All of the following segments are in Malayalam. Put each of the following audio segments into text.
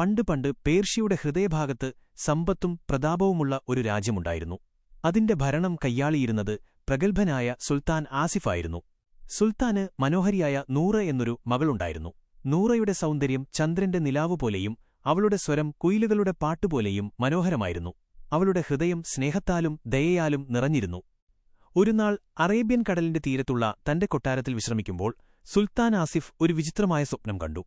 പണ്ട് പണ്ട് പേർഷ്യയുടെ ഹൃദയഭാഗത്ത് സമ്പത്തും പ്രതാപവുമുള്ള ഒരു രാജ്യമുണ്ടായിരുന്നു. അതിന്റെ ഭരണം കയ്യാളിയിരുന്നത് പ്രഗത്ഭനായ സുൽത്താൻ ആസിഫായിരുന്നു. സുൽത്താന് മനോഹരിയായ നൂറ എന്നൊരു മകളുണ്ടായിരുന്നു. നൂറയുടെ സൗന്ദര്യം ചന്ദ്രന്റെ നിലാവുപോലെയും അവളുടെ സ്വരം കുയിലുകളുടെ പാട്ടുപോലെയും മനോഹരമായിരുന്നു. അവളുടെ ഹൃദയം സ്നേഹത്താലും ദയയാലും നിറഞ്ഞിരുന്നു. ഒരുനാൾ അറേബ്യൻ കടലിന്റെ തീരത്തുള്ള തന്റെ കൊട്ടാരത്തിൽ വിശ്രമിക്കുമ്പോൾ സുൽത്താൻ ആസിഫ് ഒരു വിചിത്രമായ സ്വപ്നം കണ്ടു.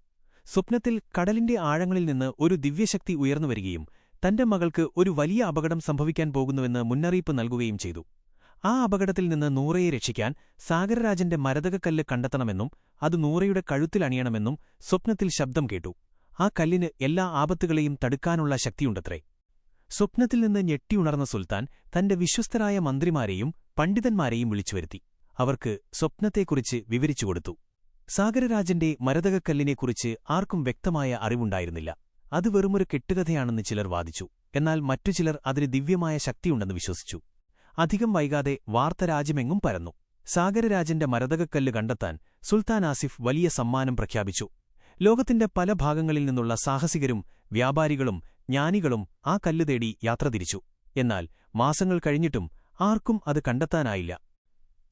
സ്വപ്നത്തിൽ കടലിന്റെ ആഴങ്ങളിൽ നിന്ന് ഒരു ദിവ്യശക്തി ഉയർന്നുവരികയും തന്റെ മകൾക്ക് ഒരു വലിയ അപകടം സംഭവിക്കാൻ പോകുന്നുവെന്ന് മുന്നറിയിപ്പ് നൽകുകയും ചെയ്തു. ആ അപകടത്തിൽ നിന്ന് നൂറയെ രക്ഷിക്കാൻ സാഗരരാജന്റെ മരതകക്കല്ല് കണ്ടെത്തണമെന്നും അത് നൂറയുടെ കഴുത്തിലണിയണമെന്നും സ്വപ്നത്തിൽ ശബ്ദം കേട്ടു. ആ കല്ലിന് എല്ലാ ആപത്തുകളെയും തടുക്കാനുള്ള ശക്തിയുണ്ടത്രേ. സ്വപ്നത്തിൽ നിന്ന് ഞെട്ടിയുണർന്ന സുൽത്താൻ തന്റെ വിശ്വസ്തരായ മന്ത്രിമാരെയും പണ്ഡിതന്മാരെയും വിളിച്ചുവരുത്തി. അവർക്ക് സ്വപ്നത്തെക്കുറിച്ച് വിവരിച്ചുകൊടുത്തു. സാഗരരാജന്റെ മരതകക്കല്ലിനെക്കുറിച്ച് ആർക്കും വ്യക്തമായ അറിവുണ്ടായിരുന്നില്ല. അത് വെറുമൊരു കെട്ടുകഥയാണെന്ന് ചിലർ വാദിച്ചു. എന്നാൽ മറ്റു ചിലർ അതിന് ദിവ്യമായ ശക്തിയുണ്ടെന്ന് വിശ്വസിച്ചു. അധികം വൈകാതെ വാർത്ത രാജ്യമെങ്ങും പരന്നു. സാഗരരാജന്റെ മരതകക്കല്ല് കണ്ടെത്താൻ സുൽത്താൻ ആസിഫ് വലിയ സമ്മാനം പ്രഖ്യാപിച്ചു. ലോകത്തിന്റെ പല ഭാഗങ്ങളിൽ നിന്നുള്ള സാഹസികരും വ്യാപാരികളും ജ്ഞാനികളും ആ കല്ല് തേടി യാത്ര തിരിച്ചു. എന്നാൽ മാസങ്ങൾ കഴിഞ്ഞിട്ടും ആർക്കും അത് കണ്ടെത്താനായില്ല.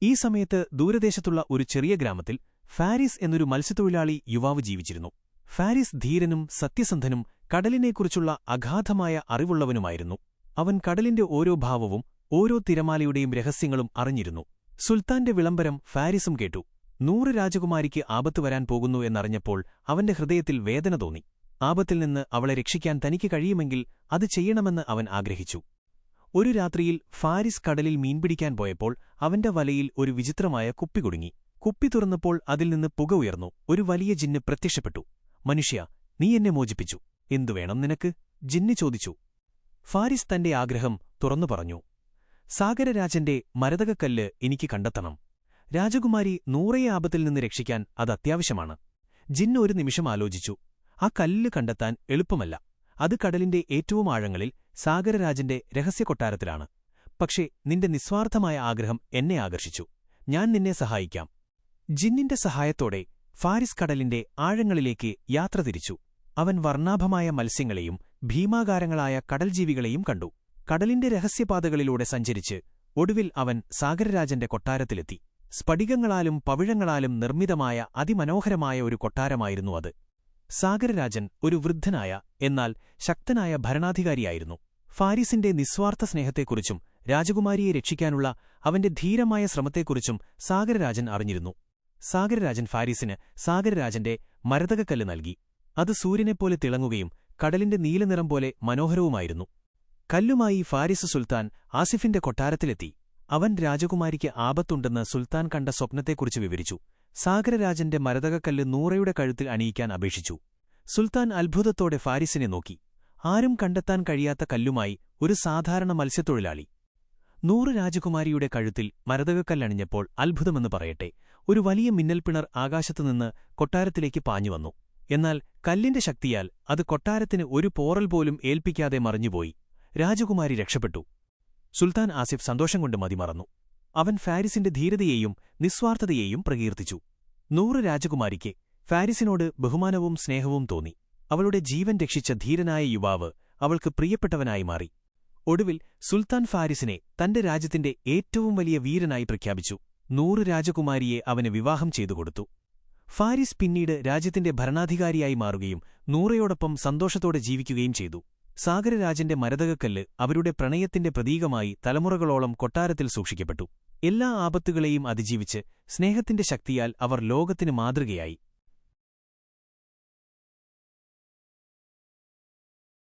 ഈ സമയത്ത് ദൂരദേശത്തുള്ള ഒരു ചെറിയ ഗ്രാമത്തിൽ ഫാരിസ് എന്നൊരു മത്സ്യത്തൊഴിലാളി യുവാവ് ജീവിച്ചിരുന്നു. ഫാരിസ് ധീരനും സത്യസന്ധനും കടലിനെക്കുറിച്ചുള്ള അഗാധമായ അറിവുള്ളവനുമായിരുന്നു. അവൻ കടലിന്റെ ഓരോ ഭാവവും ഓരോ തിരമാലയുടെയും രഹസ്യങ്ങളും അറിഞ്ഞിരുന്നു. സുൽത്താന്റെ വിളംബരം ഫാരിസും കേട്ടു. നൂറ് രാജകുമാരിക്ക് ആപത്ത് വരാൻ പോകുന്നു എന്നറിഞ്ഞപ്പോൾ അവന്റെ ഹൃദയത്തിൽ വേദന തോന്നി. ആപത്തിൽ നിന്ന് അവളെ രക്ഷിക്കാൻ തനിക്ക് കഴിയുമെങ്കിൽ അത് ചെയ്യണമെന്ന് അവൻ ആഗ്രഹിച്ചു. ഒരു രാത്രിയിൽ ഫാരിസ് കടലിൽ മീൻപിടിക്കാൻ പോയപ്പോൾ അവന്റെ വലയിൽ ഒരു വിചിത്രമായ കുപ്പി കുടുങ്ങി. കുപ്പി തുറന്നപ്പോൾ അതിൽ നിന്ന് പുക ഉയർന്നു. ഒരു വലിയ ജിന്ന് പ്രത്യക്ഷപ്പെട്ടു. മനുഷ്യ നീ എന്നെ മോചിപ്പിച്ചു. എന്തു വേണം നിനക്ക്? ജിന്ന് ചോദിച്ചു. ഫാരിസ് തന്റെ ആഗ്രഹം തുറന്നു പറഞ്ഞു. സാഗരരാജന്റെ മരതകക്കല്ല് എനിക്ക് കണ്ടെത്തണം. രാജകുമാരി നൂറേ ആപത്തിൽ നിന്ന് രക്ഷിക്കാൻ അത് അത്യാവശ്യമാണ്. ജിന്ന് ഒരു നിമിഷം ആലോചിച്ചു. ആ കല്ല് കണ്ടെത്താൻ എളുപ്പമല്ല. അത് കടലിന്റെ ഏറ്റവും ആഴങ്ങളിൽ സാഗരരാജന്റെ രഹസ്യകൊട്ടാരത്തിലാണ് പക്ഷേ നിന്റെ നിസ്വാർത്ഥമായ ആഗ്രഹം എന്നെ ആകർഷിച്ചു. ഞാൻ നിന്നെ സഹായിക്കാം. ജിന്നിന്റെ സഹായത്തോടെ ഫാരിസ് കടലിന്റെ ആഴങ്ങളിലേക്ക് യാത്ര തിരിച്ചു. അവൻ വർണാഭമായ മത്സ്യങ്ങളെയും ഭീമാകാരങ്ങളായ കടൽജീവികളെയും കണ്ടു. കടലിന്റെ രഹസ്യപാതകളിലൂടെ സഞ്ചരിച്ച് ഒടുവിൽ അവൻ സാഗരരാജന്റെ കൊട്ടാരത്തിലെത്തി. സ്ഫടികങ്ങളാലും പവിഴങ്ങളാലും നിർമ്മിതമായ അതിമനോഹരമായ ഒരു കൊട്ടാരമായിരുന്നു അത്. സാഗരരാജൻ ഒരു വൃദ്ധനായ എന്നാൽ ശക്തനായ ഭരണാധികാരിയായിരുന്നു. ഫാരിസിന്റെ നിസ്വാർത്ഥ സ്നേഹത്തെക്കുറിച്ചും രാജകുമാരിയെ രക്ഷിക്കാനുള്ള അവന്റെ ധീരമായ ശ്രമത്തെക്കുറിച്ചും സാഗരരാജൻ അറിഞ്ഞിരുന്നു. സാഗരരാജൻ ഫാരിസിന് സാഗരരാജന്റെ മരതകക്കല്ല് നൽകി. അത് സൂര്യനെപ്പോലെ തിളങ്ങുകയും കടലിന്റെ നീലനിറം പോലെ മനോഹരവുമായിരുന്നു. കല്ലുമായി ഫാരിസ് സുൽത്താൻ ആസിഫിന്റെ കൊട്ടാരത്തിലെത്തി. അവൻ രാജകുമാരിക്ക് ആപത്തുണ്ടെന്ന് സുൽത്താൻ കണ്ട സ്വപ്നത്തെക്കുറിച്ച് വിവരിച്ചു. സാഗരരാജന്റെ മരതകക്കല്ല് നൂറയുടെ കഴുത്തിൽ അണിയിക്കാൻ അപേക്ഷിച്ചു. സുൽത്താൻ അത്ഭുതത്തോടെ ഫാരിസിനെ നോക്കി. ആരും കണ്ടെത്താൻ കഴിയാത്ത കല്ലുമായി ഒരു സാധാരണ മത്സ്യത്തൊഴിലാളി. നൂറ് രാജകുമാരിയുടെ കഴുത്തിൽ മരതകക്കല്ലണിഞ്ഞപ്പോൾ അത്ഭുതമെന്ന് പറയട്ടെ ഒരു വലിയ മിന്നൽപ്പിണർ ആകാശത്തുനിന്ന് കൊട്ടാരത്തിലേക്ക് പാഞ്ഞുവന്നു എന്നാൽ കല്ലിന്റെ ശക്തിയാൽ അത് കൊട്ടാരത്തിന് ഒരു പോറൽ പോലും ഏൽപ്പിക്കാതെ മറിഞ്ഞുപോയി. രാജകുമാരി രക്ഷപ്പെട്ടു. സുൽത്താൻ ആസിഫ് സന്തോഷം കൊണ്ട് മതിമറന്നു. അവൻ ഫാരിസിന്റെ ധീരതയെയും നിസ്വാർത്ഥതയെയും പ്രകീർത്തിച്ചു. നൂറ് രാജകുമാരിക്ക് ഫാരിസിനോട് ബഹുമാനവും സ്നേഹവും തോന്നി. അവളുടെ ജീവൻ രക്ഷിച്ച ധീരനായ യുവാവ് അവൾക്ക് പ്രിയപ്പെട്ടവനായി മാറി. ഒടുവിൽ സുൽത്താൻ ഫാരിസിനെ തന്റെ രാജ്യത്തിന്റെ ഏറ്റവും വലിയ വീരനായി പ്രഖ്യാപിച്ചു. നൂറ് രാജകുമാരിയെ അവന് വിവാഹം ചെയ്തുകൊടുത്തു ഫാരിസ് പിന്നീട് രാജ്യത്തിന്റെ ഭരണാധികാരിയായി മാറുകയും നൂറയോടൊപ്പം സന്തോഷത്തോടെ ജീവിക്കുകയും ചെയ്തു. സാഗരരാജന്റെ മരതകക്കല്ല് അവരുടെ പ്രണയത്തിന്റെ പ്രതീകമായി തലമുറകളോളം കൊട്ടാരത്തിൽ സൂക്ഷിക്കപ്പെട്ടു. എല്ലാ ആപത്തുകളെയും അതിജീവിച്ച് സ്നേഹത്തിന്റെ ശക്തിയാൽ അവർ ലോകത്തിന് മാതൃകയായി.